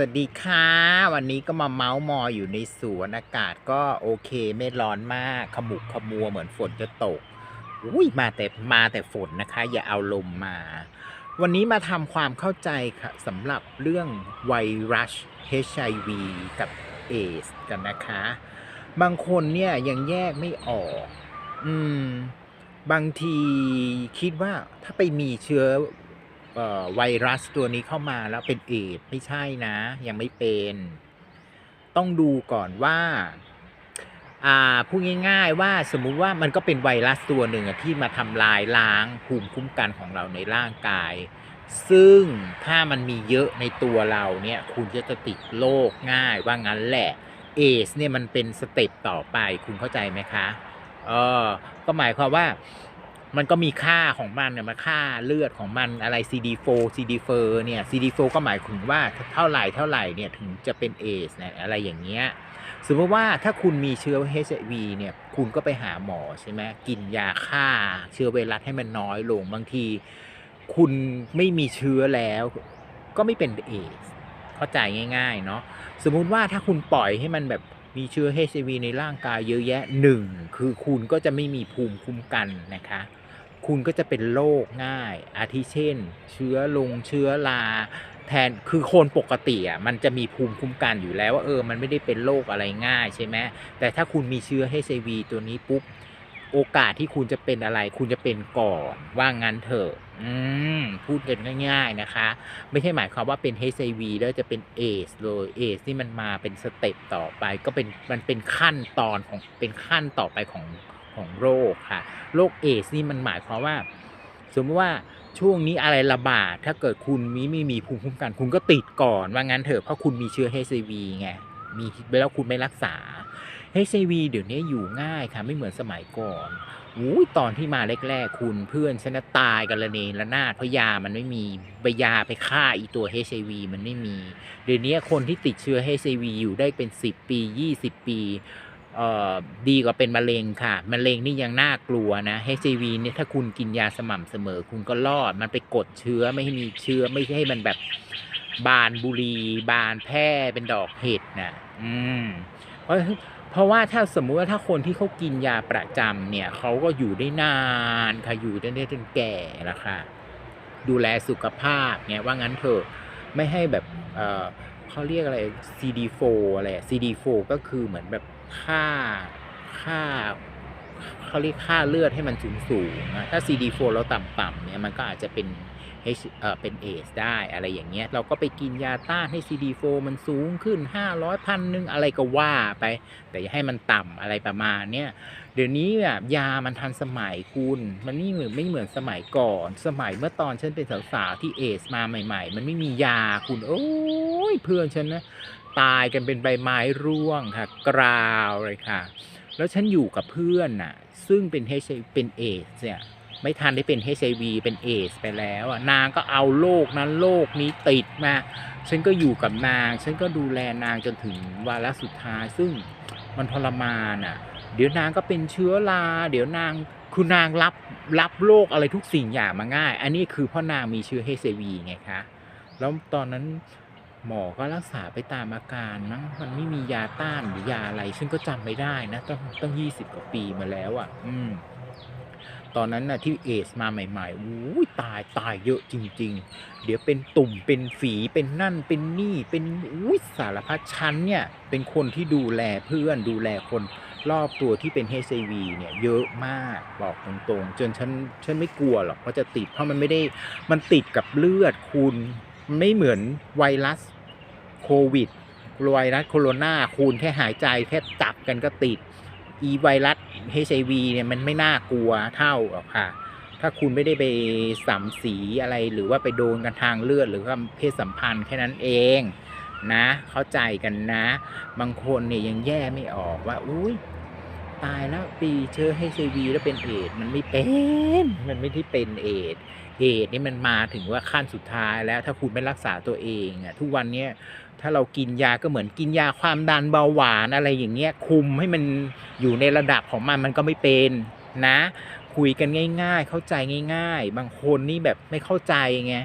วัสดีค่ะ วันนี้ก็มาเมาส์มอยอยู่ในสวนอากาศก็โอเคไม่ร้อนมาก ขมุกขมัวเหมือนฝนจะตกอุ้ยมาแต่มาแต่ฝนนะคะ อย่าเอาลมมา วันนี้มาทำความเข้าใจค่ะสำหรับเรื่องไวรัส HIV กับ AIDS กันนะคะ บางคนเนี่ยยังแยกไม่ออก อืม บางทีคิดว่าถ้าไปมีเชื้อ ไวรัสตัวนี้เข้ามาแล้วเป็นเอดไม่ใช่นะ ยังไม่เป็น ต้องดูก่อนว่าอ่าพูดง่าย ๆ ว่าสมมุติว่ามันก็เป็นไวรัสตัวหนึ่งที่มาทำลายล้างภูมิคุ้มกันของเราในร่างกาย ซึ่งถ้ามันมีเยอะในตัวเราเนี่ยคุณก็จะติดโรคง่ายว่างั้นแหละเอสเนี่ยมันเป็นสเต็ปต่อไปคุณเข้าใจไหมคะเออก็หมายความว่า มันก็มีค่าของมันเนี่ยมาค่าเลือดของมันอะไร CD4 CD4 เนี่ย CD4 ก็หมายถึงว่าเท่าไหร่เท่าไหร่เนี่ยถึงจะเป็นเอสเนี่ยอะไรอย่างเงี้ยสมมติว่าถ้าคุณมีเชื้อ HIV เนี่ยคุณก็ไปหาหมอใช่ไหมกินยาฆ่า เชื้อไวรัสให้มันน้อยลงบางที คุณไม่มีเชื้อแล้ว ก็ไม่เป็นเอสเข้าใจง่าย ๆ เนาะสมมุติว่าถ้าคุณปล่อยให้มันแบบมีเชื้อ HIV ในร่างกายเยอะแยะหนึ่งคือคุณก็จะไม่มีภูมิคุ้มกันนะคะ คุณก็จะเป็นโรคง่าย อาทิเช่น เชื้อลงเชื้อราแทนคือคนปกติอะมันจะมีภูมิคุ้มกันอยู่แล้วว่าเออมันไม่ได้เป็นโรคอะไรง่ายใช่ไหมแต่ถ้าคุณมีเชื้อ HIV ตัวนี้ปุ๊บโอกาสที่คุณจะเป็นอะไร คุณจะเป็นก่อนว่างั้นเถอะอืมพูดกันง่าย ๆนะคะ ไม่ใช่หมายความว่าเป็น HIV แล้วจะเป็นเอสเลยเอสนี่มันมาเป็นสเต็ปต่อไป ก็เป็นมันเป็นขั้นตอนของเป็นขั้นต่อไปของ ของโรคค่ะโรคเอสนี่มันหมายความว่า สมมติว่าช่วงนี้อะไรระบาด ถ้าเกิดคุณมีไม่มีภูมิคุ้มกัน คุณก็ติดก่อนว่างั้นเถอะเพราะคุณมีเชื้อ HIV ไงมีแล้วคุณไม่รักษา HIV เดี๋ยวนี้อยู่ง่ายค่ะไม่เหมือนสมัยก่อนอุ้ยตอนที่มาแรกๆ คุณเพื่อนฉันะตายกันละเนระนาดเพราะยามันไม่มีใบยาไปฆ่าอีตัว HIV มันไม่มี เดี๋ยวนี้คนที่ติดเชื้อ HIV อยู่ได้เป็น 10 ปี 20 ปี เอ่อดีกว่าเป็นมะเร็งค่ะ มะเร็งนี่ยังน่ากลัวนะ HIV เนี่ยถ้าคุณกินยาสม่ำเสมอ คุณก็รอด มันไปกดเชื้อไม่ให้มีเชื้อไม่ให้มันแบบบานบุรี บานแพร่เป็นดอกเห็ดนะอืมเพราะเพราะว่าถ้าสมมุติว่าถ้าคนที่เขากินยาประจำเนี่ยเขาก็อยู่ได้นานค่ะอยู่ได้ได้จนแก่ละค่ะดูแลสุขภาพเนี่ยว่างั้นเถอะไม่ให้แบบเออเขาเรียกอะไร CD4 อะไร CD4 ก็คือเหมือนแบบ ค่าค่าเขาเรียกค่าเลือดให้มันสูงสูงๆอะถ้า CD4 เราต่ำๆเนี่ยมันก็อาจจะเป็น H เอ่อเป็นเอสได้อะไรอย่างเงี้ยเราก็ไปกินยาต้านให้ CD4 มันสูงขึ้น 500พันหนึ่งอะไรก็ว่าไป แต่อย่าให้มันต่ำอะไรประมาณเนี้ยเดี๋ยวนี้แบบยามันทันสมัยคุณ มันไม่เหมือนไม่เหมือนสมัยก่อน สมัยเมื่อตอนฉันเป็นสาวๆที่เอสมาใหม่ ๆ มันไม่มียาคุณ โอ้ยเพื่อนฉันนะ ตายกันเป็นใบไม้ร่วงค่ะ กราวเลยค่ะ แล้วฉันอยู่กับเพื่อนน่ะ ซึ่งเป็น H เป็นเอสเนี่ยไม่ทันได้เป็น HIV เป็นเอสไปแล้วอะนางก็เอาโรคนั้นโรคนี้ติดมา ฉันก็อยู่กับนาง ฉันก็ดูแลนางจนถึงวาระสุดท้าย ซึ่งมันทรมานอะ เดี๋ยวนางก็เป็นเชื้อรา เดี๋ยวนางคือนางรับรับโรคอะไรทุกสิ่งอย่างมาง่าย อันนี้คือพราะนางมีเชื้อ HIV ไงคะ แล้วตอนนั้น หมอก็รักษาไปตามอาการมั้งมันไม่มียาต้านหรือยาอะไรซึ่งก็จำไม่ได้นะต้องต้องยี่สิบกว่าปีมาแล้วอะ อืม ตอนนั้นน่ะที่เอสมาใหม่ๆอู้ยตายตายเยอะจริง ๆ เดี๋ยวเป็นตุ่มเป็นฝีเป็นนั่นเป็นนี่เป็นอุ้ยสารพัดชั้นเนี่ย เป็นคนที่ดูแลเพื่อนดูแลคนรอบตัวที่เป็น HIV เนี่ยเยอะมากบอกตรงๆ จนฉันฉันไม่กลัวหรอกว่าจะติดเพราะมันไม่ได้มันติดกับเลือดคุณ ไม่เหมือนไวรัสโควิดไวรัสโคโรนาคุณแค่หายใจแค่จับกันก็ติด อีไวรัส HIV เนี่ยมันไม่น่ากลัวเท่าหรอกค่ะ ถ้าคุณไม่ได้ไปสัมสีอะไรหรือว่าไปโดนกันทางเลือดหรือว่าเพศสัมพันธ์แค่นั้นเองนะ เข้าใจกันนะ บางคนเนี่ยยังแย่ไม่ออกว่าอุ้ย ตายแล้วปีเชื้อ HIV แล้วเป็นเอดมันไม่เป็น มันไม่ได้เป็นเอดเอดนี่มันมาถึงว่าขั้นสุดท้ายแล้วถ้าคุณไม่รักษาตัวเองอะทุกวันเนี้ยถ้าเรากินยาก็เหมือนกินยาความดันเบาหวานอะไรอย่างเงี้ยคุมให้มันอยู่ในระดับของมันมันก็ไม่เป็นนะ คุยกันง่าย ๆ เข้าใจง่าย ๆ บางคนนี่แบบไม่เข้าใจไง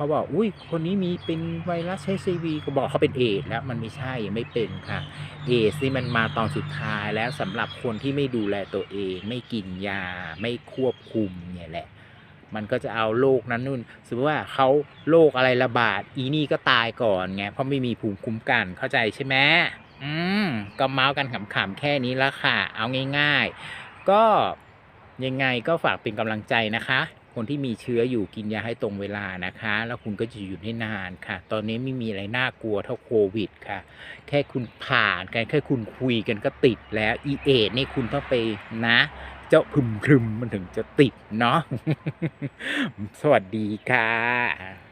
เขาบอกอุ้ยคนนี้มีเป็นไวรัสเอชวีก็บอกเขาเป็นเอดแล้วมันไม่ใช่ไม่เป็นค่ะเอดนี่มันมาตอนสุดท้ายแล้วสำหรับคนที่ไม่ดูแลตัวเอง ไม่กินยาไม่ควบคุมเนี่ยแหละ มันก็จะเอาโรคนั้นนู่นสมมติว่าเขาโรคอะไรระบาด อีนี่ก็ตายก่อนไงเพราะไม่มีภูมิคุ้มกันเข้าใจใช่ไหมอืมก็เมาส์กันขำๆแค่นี้ละค่ะ เอาง่าย ๆ ก็ยังไงก็ฝากเป็นกำลังใจนะคะ คนที่มีเชื้ออยู่กินยาให้ตรงเวลานะคะ แล้วคุณก็จะอยู่ได้นานค่ะ ตอนนี้ไม่มีอะไรน่ากลัวเท่าโควิดค่ะ แค่คุณผ่านกันแค่คุณคุยกันก็ติดแล้วอีเอทนี่คุณต้องไปนะเจ้าพึมพึมมันถึงจะติดเนาะ สวัสดีค่ะ